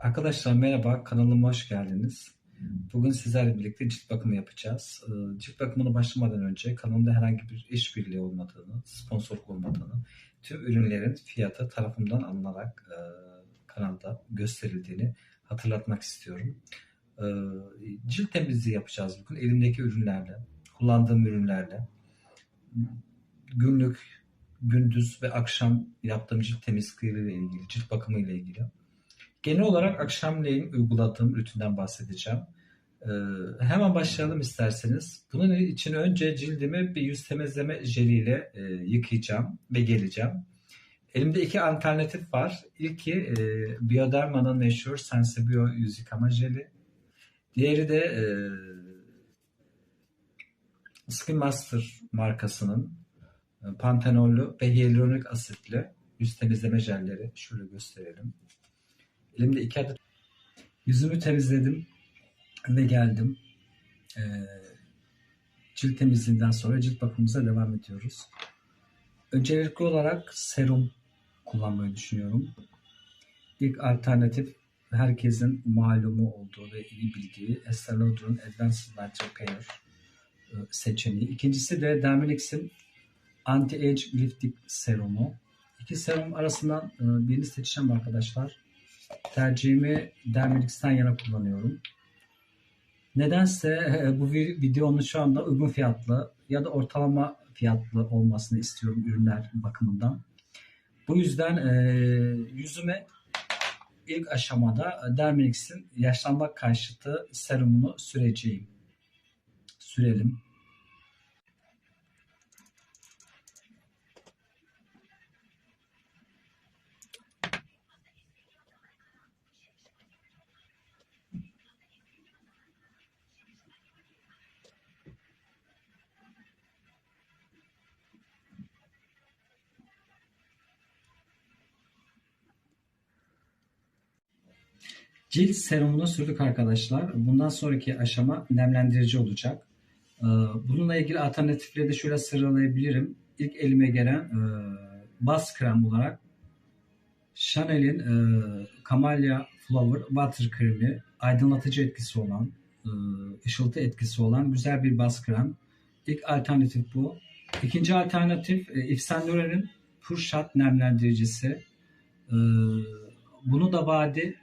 Arkadaşlar merhaba, kanalıma hoş geldiniz. Bugün sizlerle birlikte cilt bakımı yapacağız. Ee, Cilt bakımına başlamadan önce kanalımda herhangi bir işbirliği olmadığını, sponsorluk olmadığını, tüm ürünlerin fiyatı tarafımdan alınarak e, kanalda gösterildiğini hatırlatmak istiyorum. Ee, Cilt temizliği yapacağız bugün elimdeki ürünlerle, kullandığım ürünlerle. Günlük, gündüz ve akşam yaptığım cilt temizliği ile ilgili, cilt bakımı ile ilgili. Genel olarak akşamleyin uyguladığım rutinden bahsedeceğim. Ee, hemen başlayalım isterseniz. Bunun için önce cildimi bir yüz temizleme jeliyle e, yıkayacağım ve geleceğim. Elimde iki alternatif var. İlki e, Bioderma'nın meşhur Sensibio yüz yıkama jeli. Diğeri de e, Skin Master markasının e, pantenollü ve hyaluronik asitli yüz temizleme jelleri. Şöyle gösterelim. Elimde iki adet yüzümü temizledim ve geldim. Ee, cilt temizliğinden sonra cilt bakımımıza devam ediyoruz. Öncelikli olarak serum kullanmayı düşünüyorum. İlk alternatif herkesin malumu olduğu ve iyi bildiği Estee Lauder'ın Advanced Night Repair e, seçeneği. İkincisi de Dermalix'in Anti-Age Lifting Serumu. İki serum arasından e, birini seçeceğim arkadaşlar. Tercihimi Dermalix'ten yana kullanıyorum. Nedense e, bu vi- videonun şu anda uygun fiyatlı ya da ortalama fiyatlı olmasını istiyorum ürünler bakımından. Bu yüzden e, yüzüme ilk aşamada Dermalix'in yaşlanma karşıtı serumunu süreceğim. Sürelim. Cilt serumunu sürdük arkadaşlar. Bundan sonraki aşama nemlendirici olacak. Ee, Bununla ilgili alternatifleri de şöyle sıralayabilirim. İlk elime gelen e, baz krem olarak Chanel'in e, Camellia Flower Water kremi aydınlatıcı etkisi olan, e, ışıltı etkisi olan güzel bir baz krem. İlk alternatif bu. İkinci alternatif Yves Pure Shot nemlendiricisi. Bunu da vadi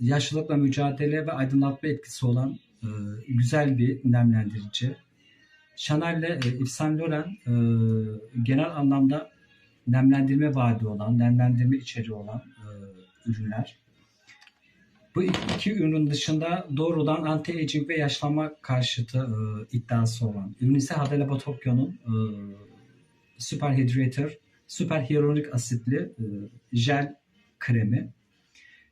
yaşlılıkla mücadele ve aydınlatma etkisi olan e, güzel bir nemlendirici. Chanel ile e, Yves Saint Laurent e, genel anlamda nemlendirme vaadi olan, nemlendirme içeriği olan ürünler. Bu iki, ürünün dışında doğrudan anti-aging ve yaşlanma karşıtı e, iddiası olan ürün ise Hadela Batokyo'nun e, Super Hydrator, Super Hyaluronik asitli e, jel kremi.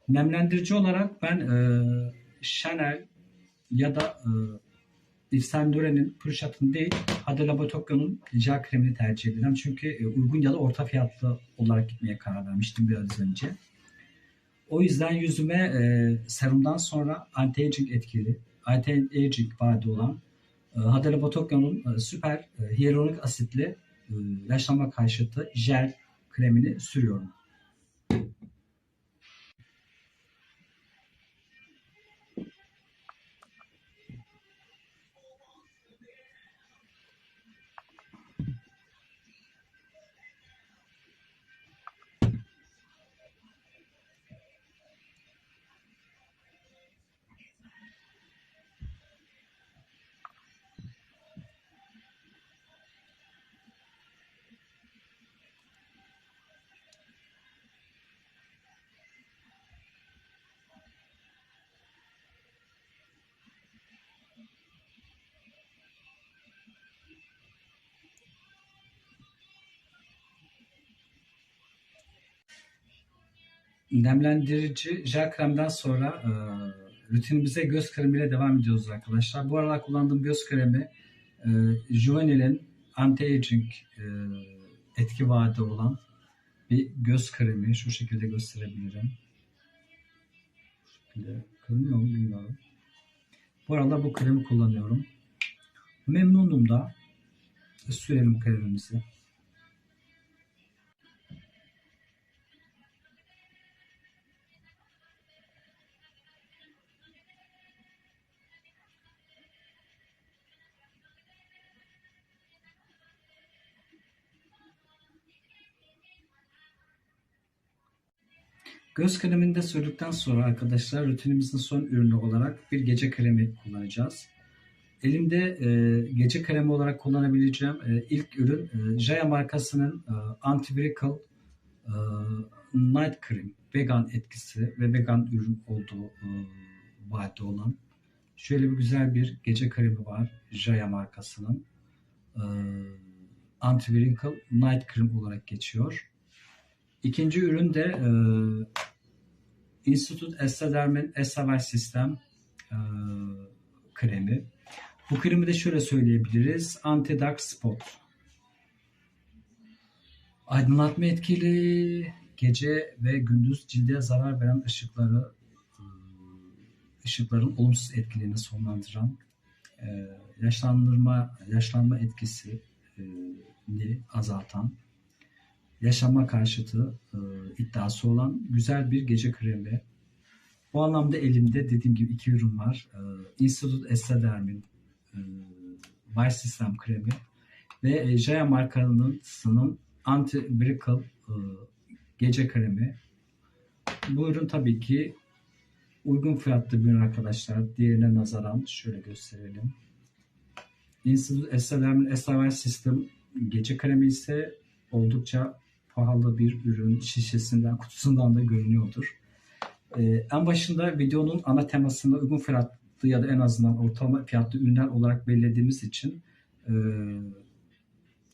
Nemlendirici olarak ben e, Chanel ya da e, Yves Saint Laurent'in Purşat'ın değil Hadela Batokyo'nun jel kremini tercih ederim. Çünkü e, uygun ya da orta fiyatlı olarak gitmeye karar vermiştim biraz önce. O yüzden yüzüme e, serumdan sonra anti-aging etkili, anti-aging vaadi olan e, Hadela Batokyo'nun e, süper e, hyaluronik asitli e, yaşlanma karşıtı jel kremini sürüyorum. Nemlendirici jel kremden sonra e, rutinimize göz kremiyle devam ediyoruz arkadaşlar. Bu aralar kullandığım göz kremi e, Juvenil'in anti-aging e, etki vaadi olan bir göz kremi. Şu şekilde gösterebilirim. Şu şekilde kırmıyor mu bilmiyorum. Bu arada bu kremi kullanıyorum. Memnunum da. Sürelim kremimizi. Göz kremini de sürdükten sonra arkadaşlar rutinimizin son ürünü olarak bir gece kremi kullanacağız. Elimde e, gece kremi olarak kullanabileceğim e, ilk ürün e, Jaya markasının e, Anti-Wrinkle e, Night Cream. Vegan etkisi ve vegan ürün olduğu e, vaadi olan. Şöyle bir güzel bir gece kremi var Jaya markasının. E, Anti-Wrinkle Night Cream olarak geçiyor. İkinci ürün de e, Institut Estaderm'in Estavel Sistem e, kremi. Bu kremi de şöyle söyleyebiliriz. Anti Dark Spot. Aydınlatma etkili, gece ve gündüz cilde zarar veren ışıkları e, ışıkların olumsuz etkilerini sonlandıran e, yaşlandırma yaşlanma etkisi e, ni azaltan yaşama karşıtı e, iddiası olan güzel bir gece kremi. Bu anlamda elimde dediğim gibi iki ürün var. E, Institut Estaderm'in e, Vice System kremi ve e, Jaya markanın Anti Wrinkle e, gece kremi. Bu ürün tabii ki uygun fiyatlı bir ürün arkadaşlar. Diğerine nazaran şöyle gösterelim. Institut Estaderm'in Estavel System gece kremi ise oldukça pahalı bir ürün şişesinden, kutusundan da görünüyordur. Ee, en başında videonun ana temasında uygun fiyatlı ya da en azından ortalama fiyatlı ürünler olarak belirlediğimiz için e,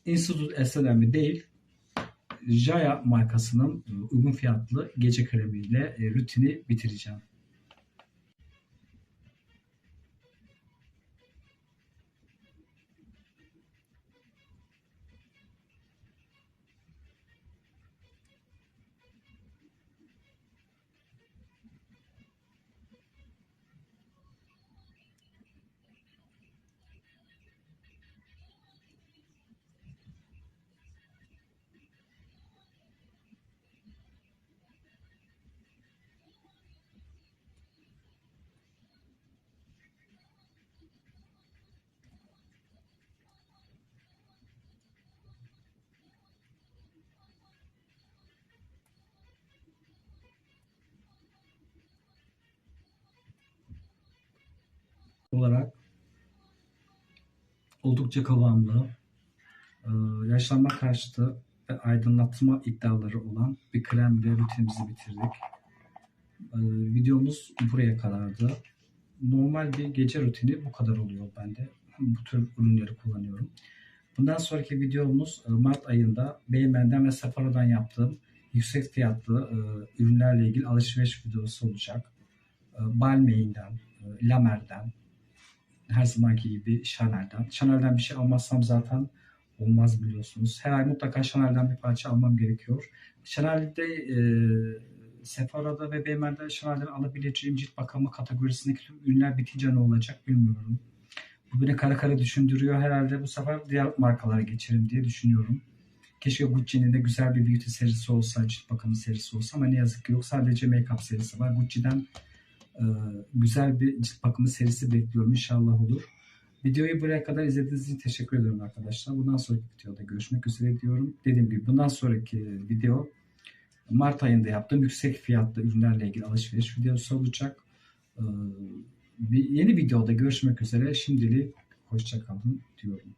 Institut Esselemi değil, Jaya markasının uygun fiyatlı gece kremiyle e, rutini bitireceğim. Olarak oldukça kıvamlı, e, yaşlanma karşıtı ve aydınlatma iddiaları olan bir krem ile rutinimizi bitirdik. E, Videomuz buraya kadardı. Normal bir gece rutini bu kadar oluyor bende. Bu tür ürünleri kullanıyorum. Bundan sonraki videomuz e, Mart ayında Beymen'den ve Sephora'dan yaptığım yüksek fiyatlı ürünlerle ilgili alışveriş videosu olacak. Balmain'den, La Mer'den, her zamanki gibi Chanel'den. Chanel'den bir şey almazsam zaten olmaz biliyorsunuz. Her ay mutlaka Chanel'den bir parça almam gerekiyor. Chanel'de e, Sephora'da ve Beymen'de Chanel'den alabileceğim cilt bakımı kategorisindeki tüm ürünler bitince ne olacak bilmiyorum. Bu beni kara kara düşündürüyor. Herhalde bu sefer diğer markalara geçerim diye düşünüyorum. Keşke Gucci'nin de güzel bir beauty serisi olsa, cilt bakımı serisi olsa ama ne yazık ki yok. Sadece make-up serisi var. Gucci'den güzel bir cilt bakımı serisi bekliyorum. İnşallah olur. Videoyu buraya kadar izlediğiniz için teşekkür ediyorum arkadaşlar. Bundan sonraki videoda görüşmek üzere diyorum. Dediğim gibi bundan sonraki video Mart ayında yaptığım yüksek fiyatlı ürünlerle ilgili alışveriş videosu olacak. Ee, bir yeni videoda görüşmek üzere. Şimdilik hoşçakalın diyorum.